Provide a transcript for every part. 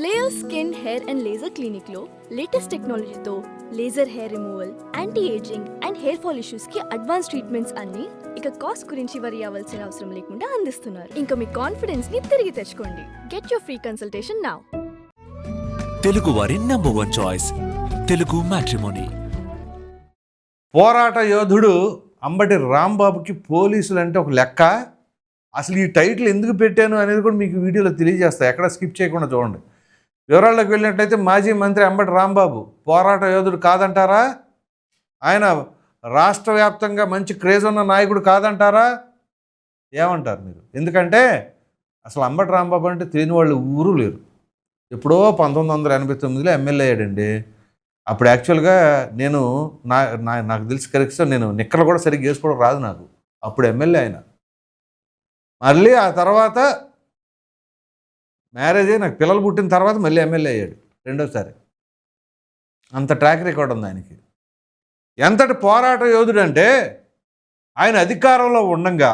Layer skin hair and laser క్లినిక్లో latest టెక్నాలజీతో laser hair removal anti ageing and hair fall ఇష్యూస్కి advance treatments అన్ని ఇక cost గురించి వరి అవ్వాల్సిన అవసరం లేకుండా అందిస్తున్నారు. ఇంకా మీ కాన్ఫిడెన్స్ని తిరిగి తెచ్చుకోండి. Get your free consultation now Telugu వారి number one choice Telugu matrimony పోరాట యోధుడు అంబటి రాంబాబుకి పోలీసులు అంటే ఒక లెక్క. అసలు ఈ టైటిల్ ఎందుకు పెట్టాను అనేది కూడా మీకు వీడియోలో తెలియజేస్తా. ఎక్కడ స్కిప్ చేయకుండా చూడండి. వివరాల్లోకి వెళ్ళినట్లయితే మాజీ మంత్రి అంబటి రాంబాబు పోరాట యోధుడు కాదంటారా? ఆయన రాష్ట్ర వ్యాప్తంగా మంచి క్రేజ్ ఉన్న నాయకుడు కాదంటారా? ఏమంటారు మీరు? ఎందుకంటే అసలు అంబటి రాంబాబు అంటే తెలియని వాళ్ళు ఊరు లేరు. ఎప్పుడో పంతొమ్మిది వందల ఎనభై తొమ్మిదిలో ఎమ్మెల్యే అయ్యాడండి. అప్పుడు యాక్చువల్గా నేను నా నా- నాకు తెలిసి కరెక్ట్ నేను నిక్కలు కూడా సరిగ్గా వేసుకోవడం రాదు నాకు. అప్పుడు ఎమ్మెల్యే ఆయన. మళ్ళీ ఆ తర్వాత మ్యారేజ్ అయ్యి నాకు పిల్లలు పుట్టిన తర్వాత మళ్ళీ ఎమ్మెల్యే అయ్యాడు రెండోసారి. అంత ట్రాక్ రికార్డ్ ఉంది ఆయనకి. ఎంతటి పోరాట యోధుడు అంటే ఆయన అధికారంలో ఉండంగా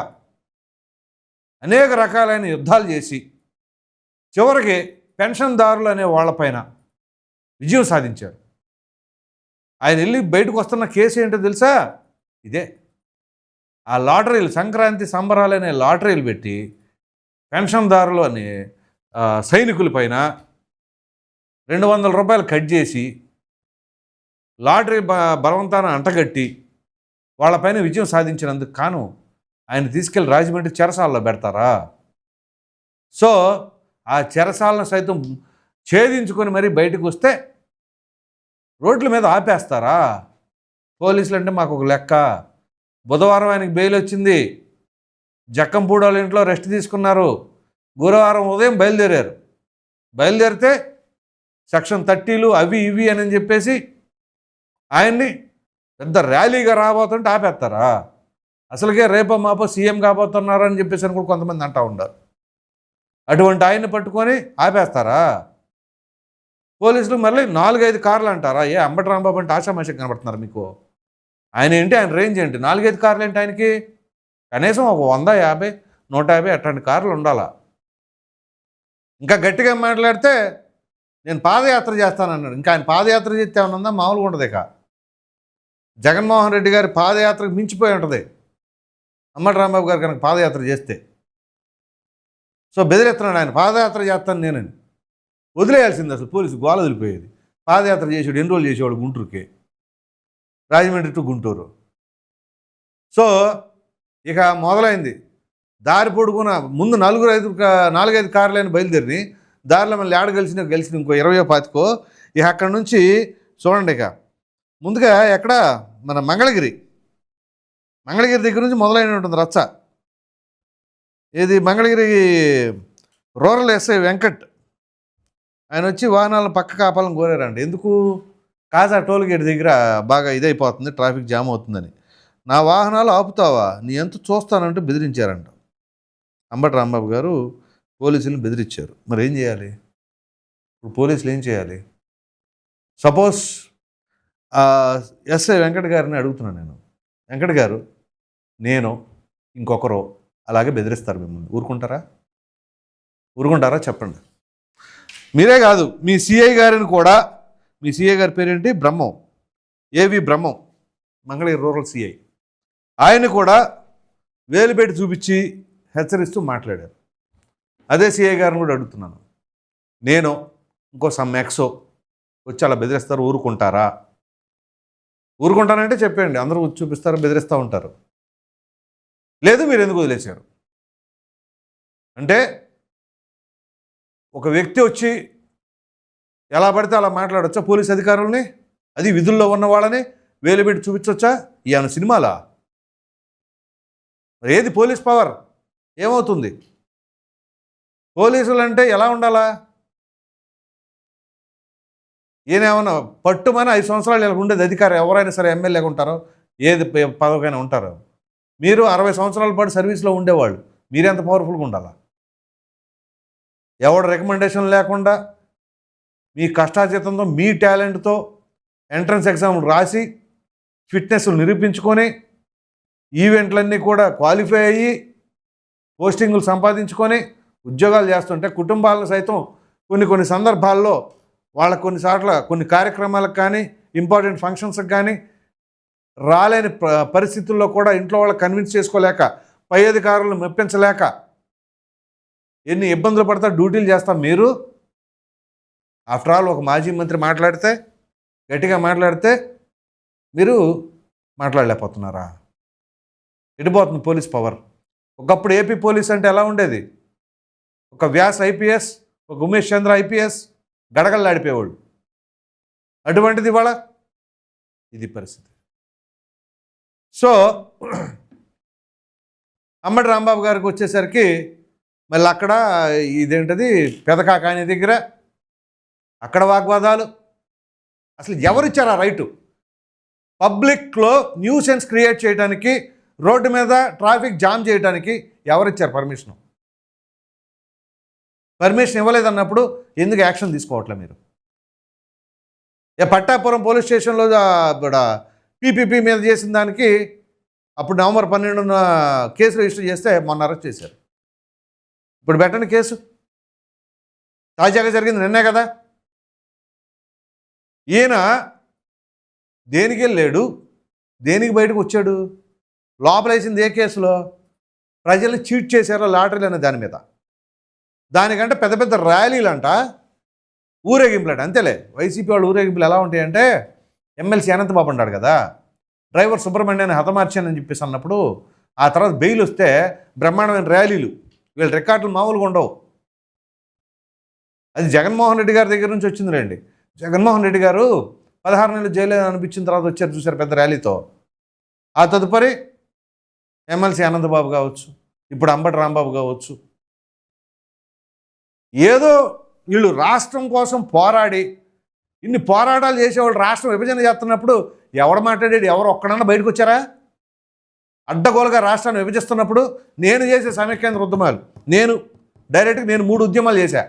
అనేక రకాలైన యుద్ధాలు చేసి చివరికి పెన్షన్దారులు అనే వాళ్ళపైన విజయం సాధించారు ఆయన వెళ్ళి బయటకు వస్తున్న కేసు ఏంటో తెలుసా? ఇదే. ఆ లాటరీలు సంక్రాంతి సంబరాలు అనే లాటరీలు పెట్టి పెన్షన్దారులు అనే సైనికులపైన సైనికుల పైన రెండు వందల రూపాయలు కట్ చేసి లాటరీ బ బలవంతాన అంటగట్టి వాళ్ళపైన విజయం సాధించినందుకు కాను ఆయన తీసుకెళ్ళి రాజమండ్రి చెరసాలలో పెడతారా? సో ఆ చెరసాలను సైతం ఛేదించుకొని మరీ బయటకు వస్తే రోడ్ల మీద ఆపేస్తారా? పోలీసులు అంటే మాకు ఒక లెక్క. బుధవారం ఆయనకి బెయిల్ వచ్చింది. జక్కంపూడోళ్ళ వాళ్ళ ఇంట్లో రెస్ట్ తీసుకున్నారు. గురువారం ఉదయం బయలుదేరారు. బయలుదేరితే సెక్షన్ థర్టీలు అవి ఇవి అని చెప్పేసి ఆయన్ని పెద్ద ర్యాలీగా రాబోతుంటే ఆపేస్తారా? అసలుకే రేపో మాపో సీఎం కాబోతున్నారు అని చెప్పేసి అని కూడా కొంతమంది అంటూ ఉంటారు అటువంటి ఆయన్ని పట్టుకొని ఆపేస్తారా? పోలీసులు మళ్ళీ నాలుగైదు కార్లు అంటారా? ఏ అంబటి రాంబాబు అంటే ఆశామాషి కనబడుతున్నారు మీకు. ఆయన ఏంటి? ఆయన రేంజ్ ఏంటి? నాలుగైదు కార్లు ఏంటి ఆయనకి? కనీసం ఒక వంద యాభై నూట యాభై అట్లాంటి కార్లు ఉండాలా? ఇంకా గట్టిగా మాట్లాడితే నేను పాదయాత్ర చేస్తానన్నాడు. ఇంకా ఆయన పాదయాత్ర చేస్తే ఏమన్నా ఉందా? మామూలుగా ఉండదు ఇక. జగన్మోహన్ రెడ్డి గారి పాదయాత్రకు మించిపోయి ఉంటుంది. అమ్మటి రాంబాబు గారు కనుక పాదయాత్ర చేస్తే. సో బెదిరెత్తున్నాడు ఆయన పాదయాత్ర చేస్తాను నేనని వదిలేయాల్సింది అసలు పోలీసు గోల వదిలిపోయేది. పాదయాత్ర చేసేవాడు ఎన్ని రోజులు చేసేవాడు గుంటూరుకి? రాజమండ్రి టు గుంటూరు. సో ఇక మొదలైంది. దారి పొడుగున ముందు నలుగురు ఐదు నాలుగైదు కార్లైన బయలుదేరి దారిలో మళ్ళీ ఏడ గెలిచిన గెలిచిన ఇంకో ఇరవయో పాతికో. ఇక అక్కడ నుంచి చూడండి ఇక. ముందుగా ఎక్కడ? మన మంగళగిరి. మంగళగిరి దగ్గర నుంచి మొదలైన ఉంటుంది రచ్చ. ఇది మంగళగిరి రూరల్ ఎస్ఐ వెంకట్. ఆయన వచ్చి వాహనాలను పక్క కాపాలని కోరారండి. ఎందుకు? కాజా టోల్ గేట్ దగ్గర బాగా ఇదైపోతుంది ట్రాఫిక్ జామ్ అవుతుందని. నా వాహనాలు ఆపుతావా? నీ ఎంత చూస్తానంటే బెదిరించారంట. అంబటి రాంబాబు గారు పోలీసులను బెదిరించారు. మరి ఏం చేయాలి? ఇప్పుడు పోలీసులు ఏం చేయాలి? సపోజ్ ఎస్ఐ వెంకట గారిని అడుగుతున్నాను నేను. వెంకట గారు నేను ఇంకొకరు అలాగే బెదిరిస్తారు మిమ్మల్ని. ఊరుకుంటారా? ఊరుకుంటారా? చెప్పండి. మీరే కాదు మీ సిఐ గారిని కూడా మీ సిఐ గారి పేరేంటి? బ్రహ్మం. ఏవి బ్రహ్మం? Mangalagiri rural CI. ఆయన కూడా వేలుపెట్టి చూపించి హెచ్చరిస్తూ మాట్లాడారు. అదే సిఐ గారిని కూడా అడుగుతున్నాను. నేను ఇంకో సమ్ ఎక్సో వచ్చి అలా బెదిరిస్తారు ఊరుకుంటారా? ఊరుకుంటానంటే చెప్పండి అందరూ చూపిస్తారు బెదిరిస్తూ ఉంటారు. లేదు మీరు ఎందుకు వదిలేశారు? అంటే ఒక వ్యక్తి వచ్చి ఎలా పడితే అలా మాట్లాడచ్చా పోలీస్ అధికారుల్ని? అది విధుల్లో ఉన్న వాళ్ళని వేలు పెట్టి చూపించవచ్చా ఈయన సినిమాలా? ఏది పోలీస్ పవర్? ఏమవుతుంది? పోలీసులు అంటే ఎలా ఉండాలా? ఈయనేమన్నా పట్టుమని ఐదు సంవత్సరాలు ఇలా ఉండేది అధికారం ఎవరైనా సరే ఎమ్మెల్యేగా ఉంటారో ఏది పదవికైనా ఉంటారో మీరు అరవై సంవత్సరాల పాటు సర్వీస్లో ఉండేవాళ్ళు మీరెంత పవర్ఫుల్గా ఉండాలా? ఎవడు రికమెండేషన్ లేకుండా మీ కష్టాజీతంతో మీ టాలెంట్తో ఎంట్రన్స్ ఎగ్జామ్ రాసి ఫిట్నెస్ నిరూపించుకొని ఈవెంట్లన్నీ కూడా క్వాలిఫై అయ్యి పోస్టింగులు సంపాదించుకొని ఉద్యోగాలు చేస్తుంటే కుటుంబాలను సైతం కొన్ని కొన్ని సందర్భాల్లో వాళ్ళ కొన్నిసార్లు కొన్ని కార్యక్రమాలకు కానీ ఇంపార్టెంట్ ఫంక్షన్స్కి కానీ రాలేని ప- పరిస్థితుల్లో కూడా ఇంట్లో వాళ్ళు కన్విన్స్ చేసుకోలేక పై అధికారులను మెప్పించలేక ఎన్ని ఇబ్బందులు పడతా డ్యూటీలు చేస్తాం మీరు? ఆఫ్టర్ ఆల్ ఒక మాజీ మంత్రి మాట్లాడితే గట్టిగా మాట్లాడితే మీరు మాట్లాడలేకపోతున్నారా? ఎడిపోతుంది పోలీస్ పవర్. ఒకప్పుడు ఏపీ పోలీస్ అంటే ఎలా ఉండేది? ఒక వ్యాస్ ఐపీఎస్ ఒక ఉమేష్ చంద్ర ఐపీఎస్ గడగల్లాడిపోయేవాళ్ళు అటువంటిది ఇవాళ ఇది పరిస్థితి. సో అమ్మడి రాంబాబు గారికి వచ్చేసరికి మళ్ళీ అక్కడ ఇదేంటది? పెదకాకాని దగ్గర అక్కడ వాగ్వాదాలు. అసలు ఎవరిచ్చారు ఆ రైటు? పబ్లిక్లో న్యూసెన్స్ క్రియేట్ చేయడానికి రోడ్డు మీద ట్రాఫిక్ జామ్ చేయడానికి ఎవరిచ్చారు పర్మిషన్? పర్మిషన్ ఇవ్వలేదన్నప్పుడు ఎందుకు యాక్షన్ తీసుకోవట్లే మీరు? పట్టాపురం పోలీస్ స్టేషన్లో ఇక్కడ పీపీపీ మీద చేసిన దానికి అప్పుడు నవంబర్ పన్నెండున కేసు రిజిస్టర్ చేస్తే మొన్న అరెస్ట్ చేశారు. ఇప్పుడు పెట్టండి కేసు. తాజాగా జరిగింది నిన్నే కదా. ఈయన దేనికి వెళ్ళాడు దేనికి బయటకు వచ్చాడు? లోపలేసింది ఏ కేసులో? ప్రజల్ని చీట్ చేశారో లాటరీలు అనే దాని మీద? దానికంటే పెద్ద పెద్ద ర్యాలీలు అంట ఊరేగింపులు అంట అంతేలే. వైసీపీ వాళ్ళు ఊరేగింపులు ఎలా ఉంటాయంటే ఎమ్మెల్సీ అనంతబాబు అన్నాడు కదా డ్రైవర్ సుబ్రహ్మణ్యాన్ని హతమార్చానని చెప్పేసి అన్నప్పుడు ఆ తర్వాత బెయిల్ వస్తే బ్రహ్మాండమైన ర్యాలీలు. వీళ్ళ రికార్డులు మామూలుగా ఉండవు. అది జగన్మోహన్ రెడ్డి గారి దగ్గర నుంచి వచ్చింది రండి. జగన్మోహన్ రెడ్డి గారు పదహారు నెలలు జైలు అనిపించిన తర్వాత వచ్చారు చూసారు పెద్ద ర్యాలీతో. ఆ తదుపరి ఎమ్మెల్సీ ఆనందబాబు కావచ్చు ఇప్పుడు అంబటి రాంబాబు కావచ్చు. ఏదో వీళ్ళు రాష్ట్రం కోసం పోరాడి ఇన్ని పోరాటాలు చేసేవాళ్ళు రాష్ట్రం విభజన చేస్తున్నప్పుడు ఎవడు మాట్లాడాడు ఎవరు ఒక్కడన్నా బయటకు వచ్చారా? అడ్డగోలుగా రాష్ట్రాన్ని విభజిస్తున్నప్పుడు నేను చేసే సమైక్యాంధ్ర ఉద్యమాలు నేను డైరెక్ట్గా నేను మూడు ఉద్యమాలు చేశా.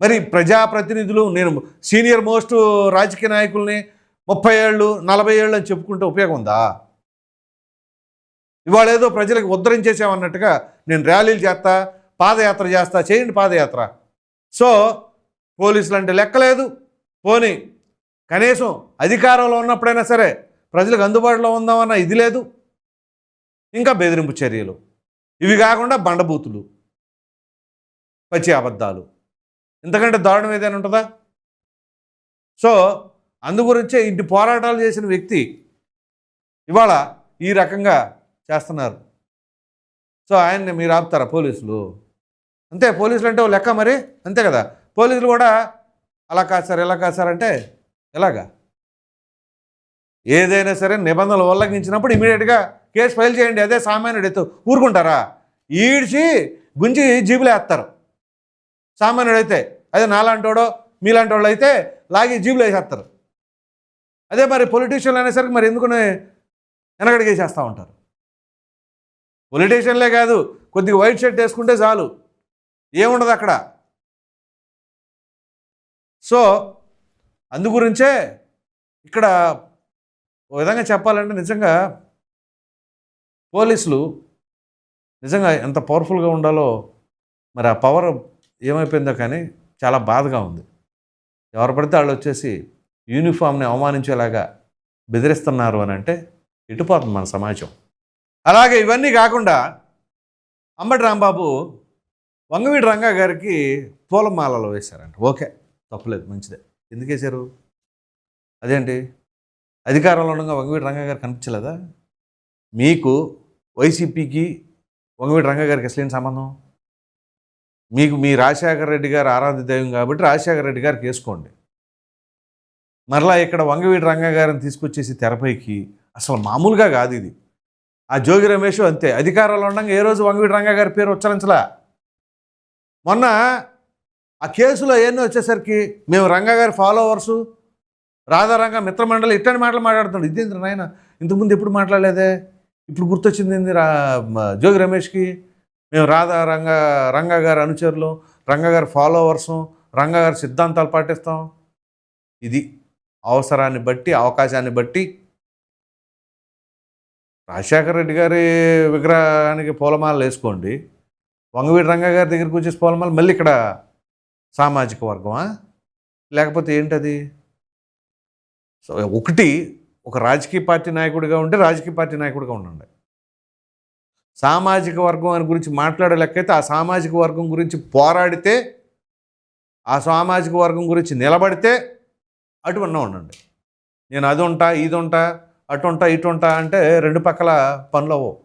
మరి ప్రజాప్రతినిధులు నేను సీనియర్ మోస్ట్ రాజకీయ నాయకుల్ని ముప్పై ఏళ్ళు నలభై ఏళ్ళు అని చెప్పుకుంటే ఉపయోగం ఉందా ఇవాళ ఏదో ప్రజలకు ఉద్ధరించేసామన్నట్టుగా నేను ర్యాలీలు చేస్తా పాదయాత్ర చేస్తా చేయండి పాదయాత్ర. సో పోలీసులు అంటే లెక్కలేదు. పోనీ కనీసం అధికారంలో ఉన్నప్పుడైనా సరే ప్రజలకు అందుబాటులో ఉందామన్న ఇది లేదు. ఇంకా బెదిరింపు చర్యలు. ఇవి కాకుండా బండబూతులు. పచ్చి అబద్ధాలు. ఇంతకంటే దారుణం ఏదైనా ఉంటుందా? సో అందుగురించే ఇంటి పోరాటాలు చేసిన వ్యక్తి ఇవాళ ఈ రకంగా చేస్తున్నారు. సో ఆయన్ని మీరు ఆపుతారా పోలీసులు? అంతే పోలీసులు అంటే లెక్క మరి? అంతే కదా? పోలీసులు కూడా అలా కాదు సార్ ఎలా కాదు సార్ అంటే ఎలాగా? ఏదైనా సరే నిబంధనలు ఉల్లంఘించినప్పుడు ఇమీడియట్గా కేసు ఫైల్ చేయండి అదే సామాన్యుడు ఎత్తు ఊరుకుంటారా? ఈడ్చి గుంజి జీబులు వేస్తారు. సామాన్యుడు అయితే అదే నాలాంటోడో మీలాంటి వాళ్ళు అయితే లాగి జీబులు వేసేస్తారు. అదే మరి పొలిటీషియన్లు అనేసరికి మరి ఎందుకునే వెనకడికి చేస్తూ ఉంటారు పొలిటీషియన్లే కాదు కొద్దిగా వైట్ షర్ట్ వేసుకుంటే చాలు. ఏముండదు అక్కడ? సో అందుగురించే ఇక్కడ ఒక విధంగా చెప్పాలంటే నిజంగా పోలీసులు నిజంగా ఎంత పవర్ఫుల్గా ఉండాలో మరి ఆ పవర్ ఏమైపోయిందో కానీ చాలా బాధగా ఉంది. ఎవరు పడితే వాళ్ళు వచ్చేసి యూనిఫామ్ని అవమానించేలాగా బెదిరిస్తున్నారు అని అంటే ఇటుపోతుంది మన సమాజం. అలాగే ఇవన్నీ కాకుండా అంబటి రాంబాబు వంగవీడి రంగా గారికి పూలమాలలో వేశారంట. ఓకే తప్పలేదు మంచిదే. ఎందుకు వేశారు? అదేంటి? అధికారంలో ఉండగా వంగవీడి రంగా గారు కనిపించలేదా? మీకు వైసీపీకి వంగవీడి రంగా గారికి అసలేం సంబంధం? మీకు మీ రాజశేఖర రెడ్డి గారు ఆరాధ్య దైవం కాబట్టి రాజశేఖర రెడ్డి గారికి వేసుకోండి. మరలా ఇక్కడ వంగవీడి రంగ గారిని తీసుకొచ్చేసి తెరపైకి అసలు మామూలుగా కాదు ఇది. ఆ జోగి రమేష్ అంతే. అధికారంలో ఉండగా ఏ రోజు వంగవీడి రంగ గారి పేరు ఉచ్చరించలా? మొన్న ఆ కేసులో ఎన్నో వచ్చేసరికి మేము రంగా గారి ఫాలోవర్సు రాధారంగ మిత్రమండలి ఇట్లాంటి మాటలు మాట్లాడుతున్నాడు. ఇదేంద్ర నాయన? ఇంతకుముందు ఎప్పుడు మాట్లాడలేదే? ఇప్పుడు గుర్తొచ్చింది ఏంది రా జోగి రమేష్కి? మేము రాధా రంగ రంగా గారి అనుచరులు రంగా గారి ఫాలోవర్సు రంగా గారి సిద్ధాంతాలు పాటిస్తాం. ఇది అవసరాన్ని బట్టి అవకాశాన్ని బట్టి రాజశేఖర రెడ్డి గారి విగ్రహానికి పూలమాలలు వేసుకోండి. వంగవీడి రంగా గారి దగ్గరికి వచ్చేసి పూలమాల మళ్ళీ ఇక్కడ సామాజిక వర్గమా? లేకపోతే ఏంటది? సో ఒకటి ఒక రాజకీయ పార్టీ నాయకుడిగా ఉంటే రాజకీయ పార్టీ నాయకుడిగా ఉండండి. సామాజిక వర్గం అని గురించి మాట్లాడే లెక్కైతే ఆ సామాజిక వర్గం గురించి పోరాడితే ఆ సామాజిక వర్గం గురించి నిలబడితే అటువన్నా ఉండండి నేను అది ఉంటా ఇది ఉంటా అటు ఉంటా ఇటు ఉంటా అంటే రెండు పక్కల పనులు అవ్వవు.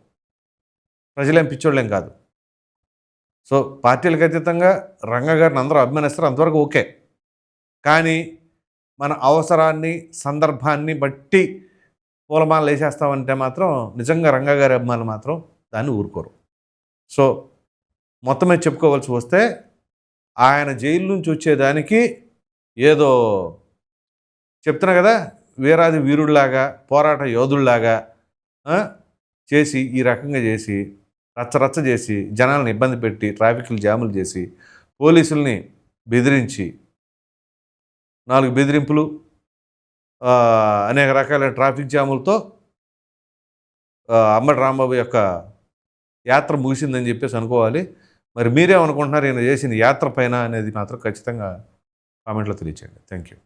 ప్రజలేం పిచ్చోళ్ళేం కాదు. సో పార్టీలకు అతీతంగా రంగ గారిని అందరూ అభిమానిస్తారు. అంతవరకు ఓకే. కానీ మన అవసరాన్ని సందర్భాన్ని బట్టి పూలమాలలు వేసేస్తామంటే మాత్రం నిజంగా రంగా గారి అభిమానులు మాత్రం దాన్ని ఊరుకోరు. సో మొత్తమే చెప్పుకోవాల్సి వస్తే ఆయన జైలు నుంచి వచ్చేదానికి ఏదో చెప్తున్నా కదా వీరాది వీరుడిలాగా పోరాట యోధుల్లాగా చేసి ఈ రకంగా చేసి రచ్చరచ్చ చేసి జనాలను ఇబ్బంది పెట్టి ట్రాఫిక్లు జాములు చేసి పోలీసుల్ని బెదిరించి నాలుగు బెదిరింపులు అనేక రకాలైన ట్రాఫిక్ జాములతో అమ్మడి అమ్మటి రాంబాబు యొక్క యాత్ర ముగిసిందని చెప్పేసి అనుకోవాలి. మరి మీరేమనుకుంటున్నారు? ఈయన చేసిన యాత్ర పైన అనేది మాత్రం ఖచ్చితంగా కామెంట్లో తెలియచేయండి. Thank you